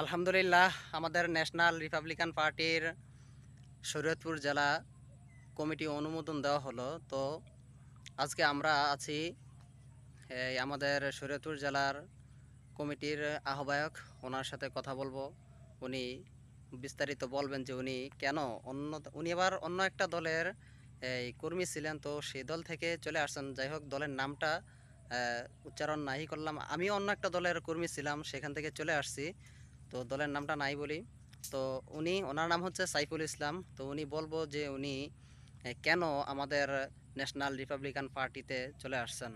আলহামদুলিল্লাহ, আমাদের national Republican পার্টির শরীয়তপুর জেলা কমিটি অনুমোদন দেওয়া হলো। তো আজকে আমরা আছি আমাদের শরীয়তপুর জেলার কমিটির আহ্বায়ক, ওনার সাথে কথা বলব। উনি বিস্তারিত বলবেন যে উনি কেন অন্য, উনি এবার অন্য একটা দলের এই কর্মী ছিলেন, তো সেই দল থেকে চলে আসছেন। যাই হোক, দলের নামটা উচ্চারণ নাই করলাম। আমি অন্য একটা দলের কর্মী ছিলাম, সেখান থেকে চলে আসছি। তো দলের নামটা নাই বলি। তো উনি, ওনার নাম হচ্ছে সাইফুল ইসলাম। তো উনি বলব যে উনি কেন আমাদের ন্যাশনাল রিপাবলিকান পার্টিতে চলে আসছেন?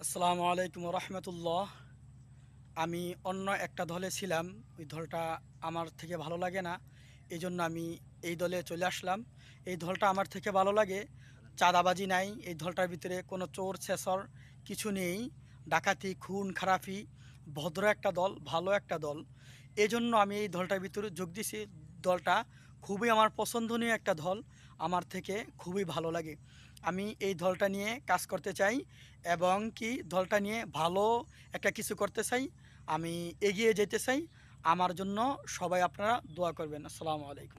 আসসালামু আলাইকুম রহমতুল্লাহ আমি অন্য একটা দলে ছিলাম। ওই দলটা আমার থেকে ভালো লাগে না। এই জন্য আমি এই দলে চলে আসলাম। এই দলটা আমার থেকে ভালো লাগে। চাঁদাবাজি নাই। এই দলটার ভিতরে কোনো চোর ছেসর কিছু নেই। ডাকাতি, খুন, খারাপি, ভদ্র একটা দল, ভালো একটা দল। এই জন্য আমি এই দলটার ভিতরে যোগ দিছি দলটা খুবই আমার পছন্দনীয় একটা দল। আমার থেকে খুবই ভালো লাগে। আমি এই দলটা নিয়ে কাজ করতে চাই এবং কি দলটা নিয়ে ভালো একটা কিছু করতে চাই, আমি এগিয়ে যেতে চাই। আমার জন্য সবাই আপনারা দোয়া করবেন। আসসালামু আলাইকুম।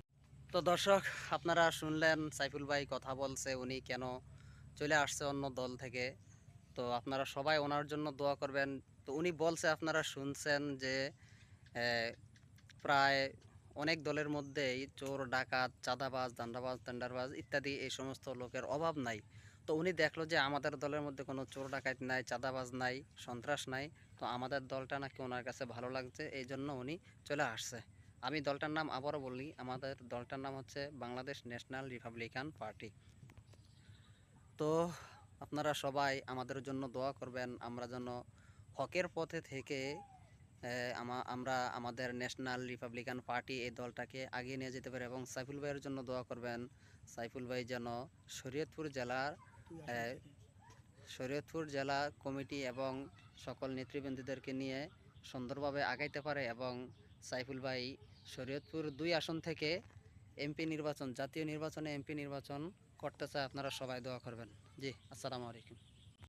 তো দর্শক, আপনারা শুনলেন সাইফুল ভাই কথা বলছে, উনি কেন চলে আসছে অন্য দল থেকে। তো আপনারা সবাই ওনার জন্য দোয়া করবেন। তো উনি বলছে, আপনারা শুনছেন যে প্রায় অনেক দলের মধ্যেই চোর, ডাকাত, চাঁদাবাজ দান্ডাবাজ টেন্ডারবাজ ইত্যাদি এই সমস্ত লোকের অভাব নাই। তো উনি দেখল যে আমাদের দলের মধ্যে কোনো চোর, ডাকাত নাই, চাঁদাবাজ নাই, সন্ত্রাস নাই, তো আমাদের দলটা নাকি ওনার কাছে ভালো লাগছে, এই জন্য উনি চলে আসছে। আমি দলটার নাম আবারও বলি, আমাদের দলটার নাম হচ্ছে বাংলাদেশ ন্যাশনাল রিপাবলিকান পার্টি। তো আপনারা সবাই আমাদের জন্য দোয়া করবেন, আমরা যেন হকের পথে থেকে আমরা আমাদের ন্যাশনাল রিপাবলিকান পার্টি এই দলটাকে আগিয়ে নিয়ে যেতে পারি এবং সাইফুল ভাইয়ের জন্য দোয়া করবেন। সাইফুল ভাই যেন শরীয়তপুর জেলার শরীয়তপুর জেলা কমিটি এবং সকল নেতৃবৃন্দদেরকে নিয়ে সুন্দরভাবে আগাইতে পারে এবং সাইফুল ভাই শরীয়তপুর দুই আসন থেকে এমপি নির্বাচন, জাতীয় নির্বাচনে এমপি নির্বাচন করতে চায়, আপনারা সবাই দোয়া করবেন। জি, আসসালামু আলাইকুম।